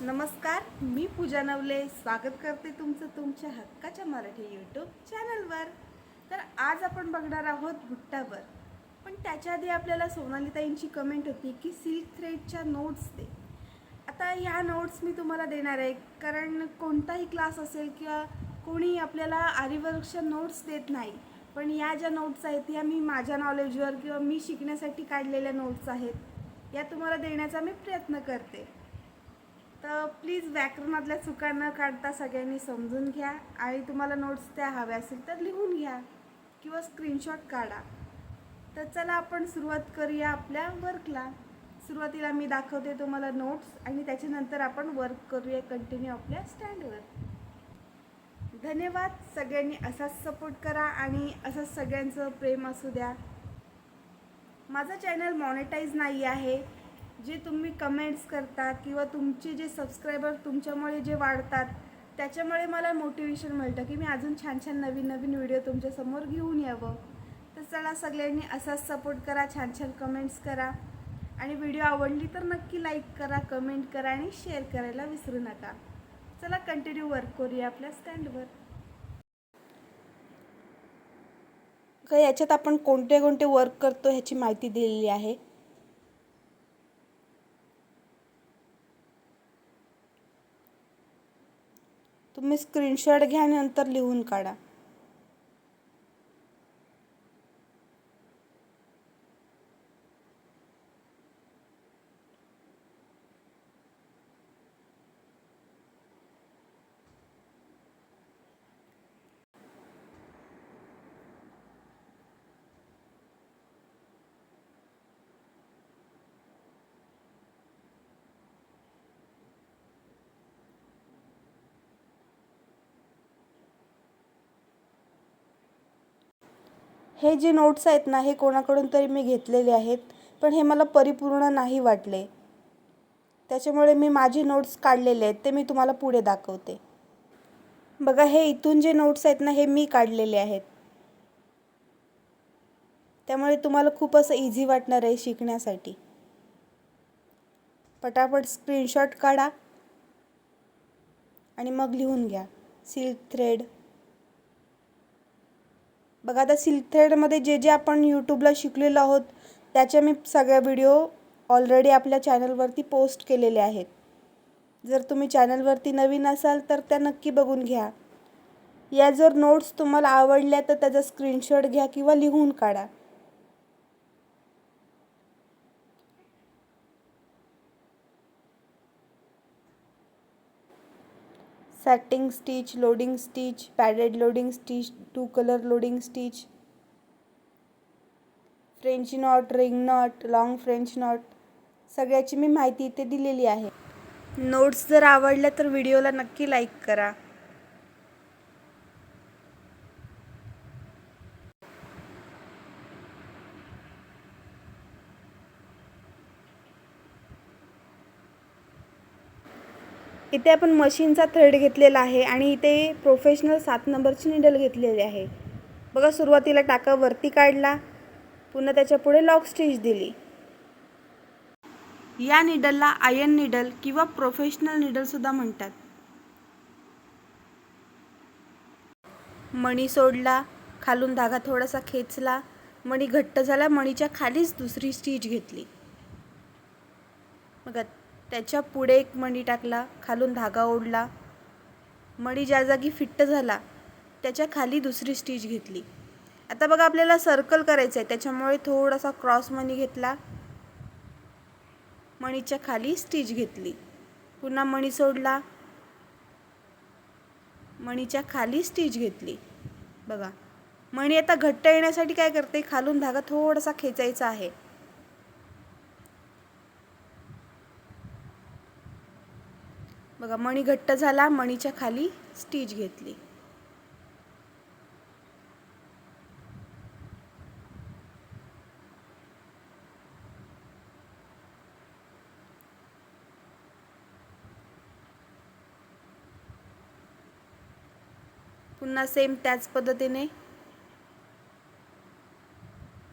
नमस्कार मी पूजा नवले. स्वागत करते तुमचं तुमच्या हक्काच्या मराठी यूट्यूब चॅनलवर तर आज आपण बघणार आहोत भुट्टावर पण त्याच्या आधी आपल्याला सोनालीताईंची कमेंट होती की सिल्क थ्रेडच्या नोट्स दे. आता ह्या नोट्स मी तुम्हाला देणार आहे. कारण कोणताही क्लास असेल किंवा कोणी आपल्याला आरीवर्कच्या नोट्स देत नाही पण या ज्या नोट्स आहेत ह्या मी माझ्या नॉलेजवर किंवा मी शिकण्यासाठी काढलेल्या नोट्स आहेत या तुम्हाला देण्याचा मी प्रयत्न करते. तर प्लीज व्याकरणातल्या चुका न काढता सगळ्यांनी समजून घ्या. आणि तुम्हाला नोट्स त्या हव्या असेल तर लिहून घ्या किंवा स्क्रीनशॉट काढा. तर चला आपण सुरुवात करूया आपल्या वर्कला सुरुवातीला मी दाखवते तुम्हाला नोट्स आणि त्याच्यानंतर आपण वर्क करूया कंटिन्यू आपल्या स्टँडवर धन्यवाद. सगळ्यांनी असाच सपोर्ट करा आणि असंच सगळ्यांचं प्रेम असू द्या. माझं चॅनल मॉनिटाईज नाही आहे. जे तुम्ही कमेंट्स करता किंवा तुमचे जे सबस्क्रायबर तुमच्यामुळे जे वाढतात त्याच्यामुळे मला मोटिवेशन मिळतं की मी अजून छान छान नवीन नवीन व्हिडिओ तुमच्यासमोर घेऊन यावं. तर चला सगळ्यांनी असाच सपोर्ट करा छान छान कमेंट्स करा. आणि व्हिडिओ आवडली तर नक्की लाईक करा कमेंट करा आणि शेअर करायला विसरू नका. चला कंटिन्यू वर्क करूया आपल्या स्टँडवर का याच्यात आपण कोणते कोणते वर्क करतो ह्याची माहिती दिलेली आहे. तुम्ही स्क्रीनशॉट घ्या नंतर लिहून काढा. हे जे नोट्स आहेत ना हे कोणाकडून तरी मी घेतलेले आहेत पण हे मला परिपूर्ण नाही वाटले. त्याच्यामुळे मी माझे नोट्स काढलेले आहेत ते मी तुम्हाला पुढे दाखवते. बघा हे इथून जे नोट्स आहेत ना हे मी काढलेले आहेत. त्यामुळे तुम्हाला खूप असं इझी वाटणार आहे शिकण्यासाठी. पटापट स्क्रीनशॉट काढा आणि मग लिहून घ्या. सिल्क थ्रेड बघा आता सिल्क थ्रेडमध्ये जे जे आपण यूट्यूबला शिकलेलो आहोत त्याच्या मी सगळ्या व्हिडिओ ऑलरेडी आपल्या चॅनलवरती पोस्ट केलेले आहेत. जर तुम्ही चॅनलवरती नवीन असाल तर त्या नक्की बघून घ्या. या जर नोट्स तुम्हाला आवडल्या तर त्याचा स्क्रीनशॉट घ्या किंवा लिहून काढा. Satin stitch loading stitch padded loading stitch two colour loading stitch French knot ring knot long French knot सगळ्याची मी माहिती इथे दिलेली आहे. नोट्स जर आवडल्या तर व्हिडिओला नक्की लाईक करा. इथे आपण मशीनचा थ्रेड घेतलेला आहे आणि इथे प्रोफेशनल सात नंबरची निडल घेतलेली आहे. बघा सुरुवातीला टाका वरती काढला पुन्हा त्याच्या पुढे लॉक स्टिच दिली. या निडलला आयन निडल किंवा प्रोफेशनल निडलसुद्धा म्हणतात. मणी सोडला खालून धागा थोडासा खेचला मणी घट्ट झाला मणीच्या खालीच दुसरी स्टिच घेतली. बघा त्याच्या पुढे एक मणी टाकला खालून धागा ओढला. मणी ज्या जागी फिट्ट झाला त्याच्याखाली दुसरी स्टिच घेतली. आता बघा आपल्याला सर्कल करायचं आहे त्याच्यामुळे थोडासा क्रॉस मणी घेतला. मणीच्या खाली स्टिच घेतली. पुन्हा मणी सोडला. मणीच्या खाली स्टिच घेतली. बघा मणी आता घट्ट येण्यासाठी काय करते? खालून धागा थोडासा खेचायचा आहे. बघा मणी घट्ट झाला मणीच्या खाली स्टिच घेतली. पुन्हा सेम त्याच पद्धतीने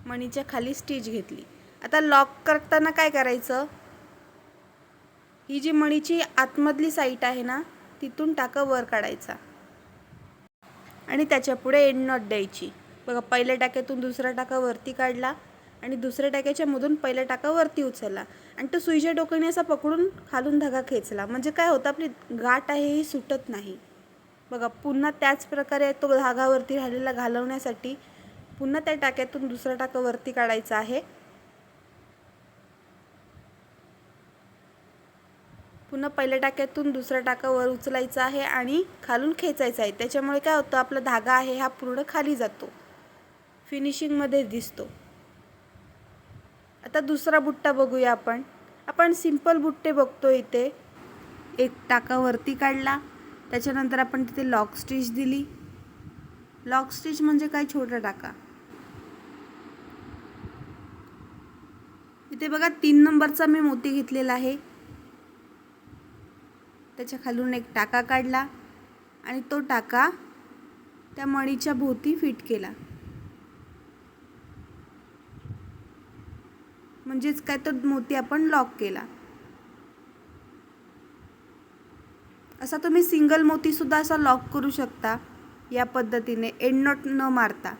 मणीच्या खाली स्टिच घेतली. आता लॉक करताना काय करायचं? ही जी मणीची आतमधली साईट आहे ना तिथून टाका वर काढायचा. आणि त्याच्या पुढे एंड नॉट द्यायची. बघा पहिल्या टाक्यातून दुसरा टाका वरती काढला आणि दुसऱ्या टाक्याच्या मधून पहिल्या टाका वरती उचलला. आणि तो सुईच्या डोक्याने असा पकडून खालून धागा खेचला. म्हणजे काय होतं आपली गाठ आहे ही सुटत नाही. बघा पुन्हा त्याच प्रकारे तो धागावरती राहिलेला घालवण्यासाठी पुन्हा त्या टाक्यातून दुसरा टाका वरती काढायचा आहे. पुन्हा पहिल्या टाक्यातून दुसरा टाका वर उचलायचा आहे आणि खालून खेचायचा आहे. त्याच्यामुळे काय होतं आपला धागा आहे हा पूर्ण खाली जातो. फिनिशिंगमध्ये दिसतो. आता दुसरा बुट्टा बघूया आपण. आपण सिंपल बुट्टे बघतो इथे. एक टाका वरती काढला. त्याच्यानंतर आपण तिथे लॉक स्टिच दिली. लॉक स्टिच म्हणजे काय? छोटा टाका. इथे बघा तीन नंबरचा मी मोती घेतलेला आहे. त्याच्या खालून एक टाका काढला आणि तो टाका त्या मणीच्या भोवती फिट केला. म्हणजेच काय तो मोती आपण लॉक केला. असा तुम्ही सिंगल मोतीसुद्धा असा लॉक करू शकता या पद्धतीने एंड नॉट न मारता.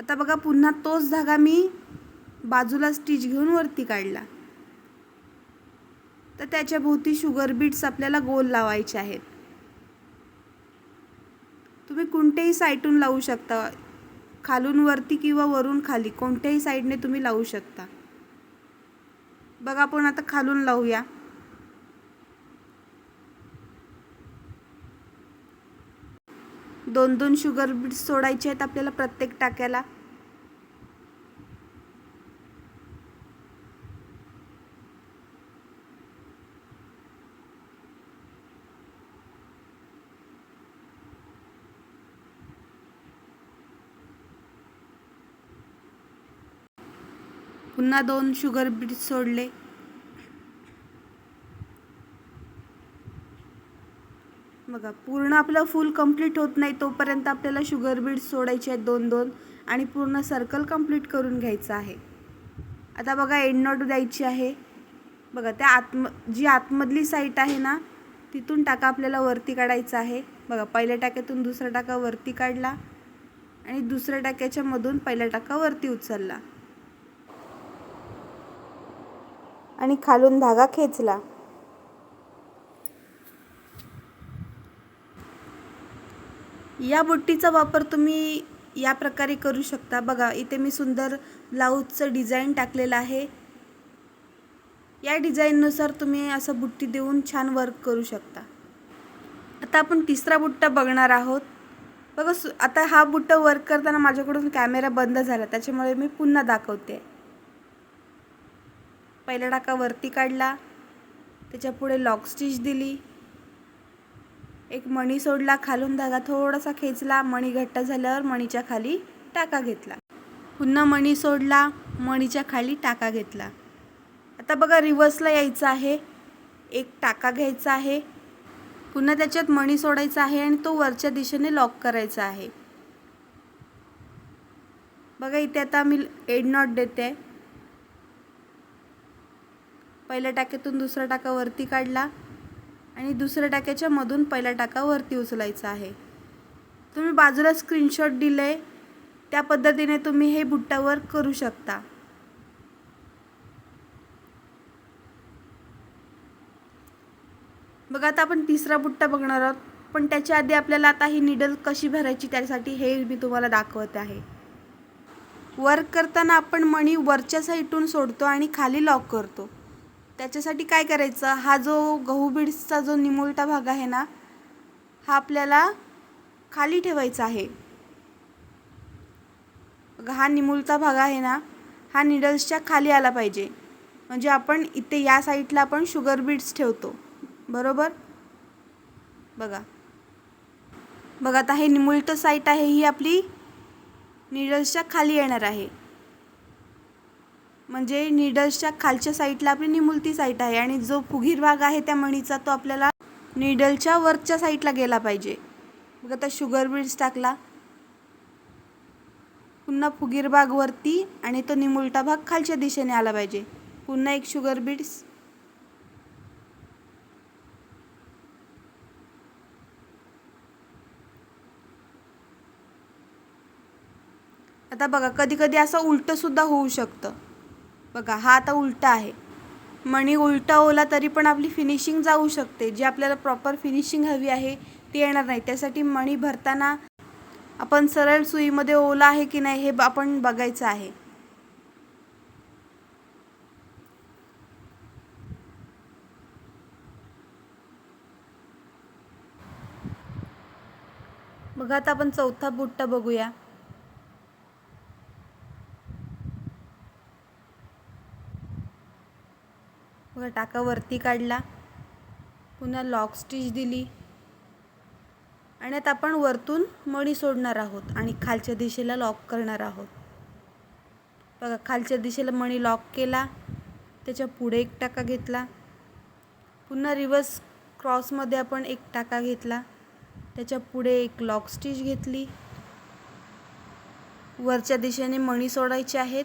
आता बघा पुन्हा तोच धागा मी बाजूला स्टिच घेऊन वरती काढला. तर त्याच्याभोवती शुगर बीट्स आपल्याला गोल लावायचे आहेत. तुम्ही कोणत्याही साईटून लावू शकता. खालून वरती किंवा वरून खाली कोणत्याही साईडने तुम्ही लावू शकता. बघा आपण आता खालून लावूया. दोन दोन शुगर बीट्स सोडायचे आहेत आपल्याला प्रत्येक टाक्याला. पुन्हा दोन शुगर बीट्स सोडले. बघा पूर्ण आपलं फुल कंप्लीट होत नाही तोपर्यंत आपल्याला शुगर बीट्स सोडायचे आहेत दोन दोन आणि पूर्ण सर्कल कंप्लीट करून घ्यायचं आहे. आता बघा एंड नॉट द्यायची आहे. बघा त्या आतम जी आतमधली साईट आहे ना तिथून टाका आपल्याला वरती काढायचा आहे. बघा पहिल्या टाक्यातून दुसरा टाका वरती काढला आणि दुसऱ्या टाक्याच्या मधून पहिला टाका वरती उचलला. आणि खालून धागा खेचला. या बुट्टीचा वापर तुम्ही या प्रकारे करू शकता. बघा इथे मी सुंदर ब्लाऊजचं डिझाईन टाकलेलं आहे. या डिझाईननुसार तुम्ही असं बुट्टी देऊन छान वर्क करू शकता. आता आपण तिसरा बुट्टा बघणार आहोत. बघा आता हा बुट्टा वर्क करताना माझ्याकडून कॅमेरा बंद झाला त्याच्यामुळे मी पुन्हा दाखवते. पहिला टाका वरती काढला. त्याच्या पुढे लॉक स्टिच दिली. एक मणी सोडला खालून धागा थोडासा खेचला. मणी घट्ट झाल्यावर मणीच्या खाली टाका घेतला. पुन्हा मणी सोडला मणीच्या खाली टाका घेतला. आता बघा रिव्हर्सला यायचं आहे. एक टाका घ्यायचा आहे. पुन्हा त्याच्यात मणी सोडायचा आहे आणि तो वरच्या दिशेने लॉक करायचा आहे. बघा इथे आता मी एड नॉट देते. पहिल्या टाक्यातून दुसरा टाका वरती काढला आणि दुसऱ्या टाक्याच्या मधून पहिला टाका वरती उचलायचा आहे. तुम्ही बाजूला स्क्रीनशॉट दिले त्या पद्धतीने तुम्ही हे बुट्ट्यावर करू शकता. बघा आता आपण तिसरा बुट्टा बघणार आहोत पण त्याच्या आधी आपल्याला आता ही निडल कशी भरायची त्यासाठी हे मी तुम्हाला दाखवत आहे. वर्क करताना आपण मणी वरच्या साईडून सोडतो आणि खाली लॉक करतो. त्याच्यासाठी काय करायचं? हा जो गहू बीड्सचा जो निमुळता भाग आहे ना हा आपल्याला खाली ठेवायचा आहे. बघा हा निमुळता भाग आहे ना हा निडल्सच्या खाली आला पाहिजे. म्हणजे आपण इथे या साईडला आपण शुगर बीड्स ठेवतो. बरोबर? बघा. बघा आता हे निमुलटं साईट आहे ही आपली निडल्सच्या खाली येणार आहे. म्हणजे निडल्सच्या खालच्या साईडला आपली निमुलती साईट आहे आणि जो फुगीर भाग आहे त्या मणीचा तो आपल्याला निडलच्या वरच्या साईडला गेला पाहिजे. मग आता शुगर बीड्स टाकला. पुन्हा फुगीर भाग वरती आणि तो निमुलटा भाग खालच्या दिशेने आला पाहिजे. पुन्हा एक शुगर बीड्स आता बघा कधी कधी असं उलटंसुद्धा होऊ शकतं. बघा हा आता उलटा आहे. मणी उलटा ओला तरी पण आपली फिनिशिंग जाऊ शकते. जी आपल्याला प्रॉपर फिनिशिंग हवी आहे ती येणार नाही. त्यासाठी मणी भरताना आपण सरळ सुईमध्ये ओला आहे की नाही हे आपण बघायचं आहे. बघा आता आपण चौथा बुट्टा बघूया. बघा टाका वरती काढला. पुन्हा लॉक स्टिच दिली. आणि आता आपण वरतून मणी सोडणार आहोत आणि खालच्या दिशेला लॉक करणार आहोत. बघा खालच्या दिशेला मणी लॉक केला. त्याच्या पुढे एक टाका घेतला. पुन्हा रिवर्स क्रॉसमध्ये आपण एक टाका घेतला. त्याच्या पुढे एक लॉक स्टिच घेतली. वरच्या दिशेने मणी सोडायचे आहेत.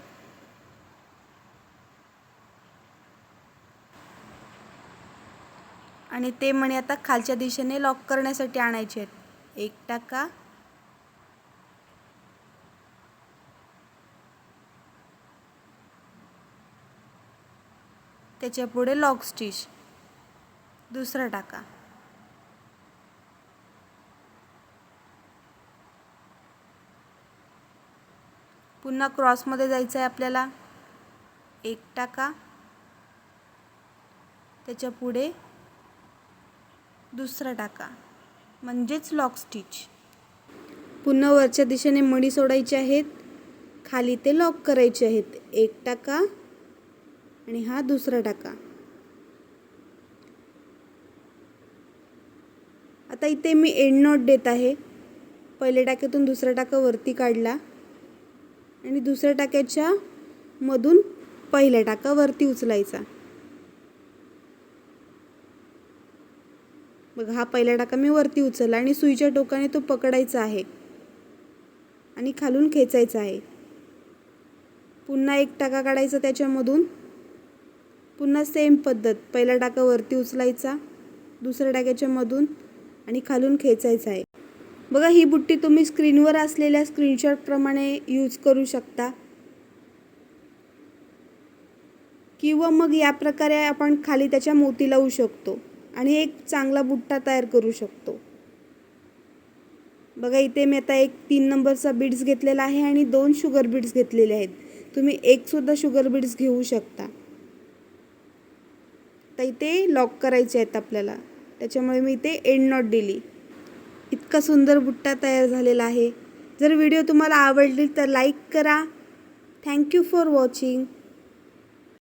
आणि ते मणी आता खालच्या दिशेने लॉक करण्यासाठी आणायचे आहेत. एक टाका. त्याच्या पुढे लॉक स्टिच दुसरा टाका. पुन्हा क्रॉसमध्ये जायचं आहे आपल्याला. एक टाका. त्याच्या पुढे दुसरा टाका म्हणजेच लॉक स्टिच पुन्हा वरच्या दिशेने मणी सोडायचे आहेत. खाली ते लॉक करायचे आहेत. एक टाका आणि हा दुसरा टाका आता इथे मी एंड नॉट देत आहे. पहिल्या टाक्यातून दुसरा टाका वरती काढला. आणि दुसऱ्या टाक्याच्या मधून पहिला टाका वरती उचलायचा. बघा हा पहिला टाका मी वरती उचलला आणि सुईच्या टोकाने तो पकडायचा आहे. आणि खालून खेचायचा आहे. पुन्हा एक टाका काढायचा त्याच्यामधून. पुन्हा सेम पद्धत. पहिला टाका वरती उचलायचा दुसऱ्या टाक्याच्या मधून आणि खालून खेचायचा आहे. बघा ही बुट्टी तुम्ही स्क्रीनवर असलेल्या स्क्रीनशॉटप्रमाणे यूज करू शकता. किंवा मग या प्रकारे आपण खाली त्याच्या मोती लावू शकतो. आणि एक चांगला बुट्टा तयार करू शकतो. बघा इथे मी आता एक तीन नंबरचा बीड्स घेतलेला आहे आणि दोन शुगर बीड्स घेतलेले आहेत. तुम्ही एकसुद्धा शुगर बीड्स घेऊ शकता. तर इथे लॉक करायचे आहेत आपल्याला. त्याच्यामुळे मी इथे एंड नॉट दिली. इतका सुंदर बुट्टा तयार झालेला आहे. जर व्हिडिओ तुम्हाला आवडली तर लाईक करा. Thank you for watching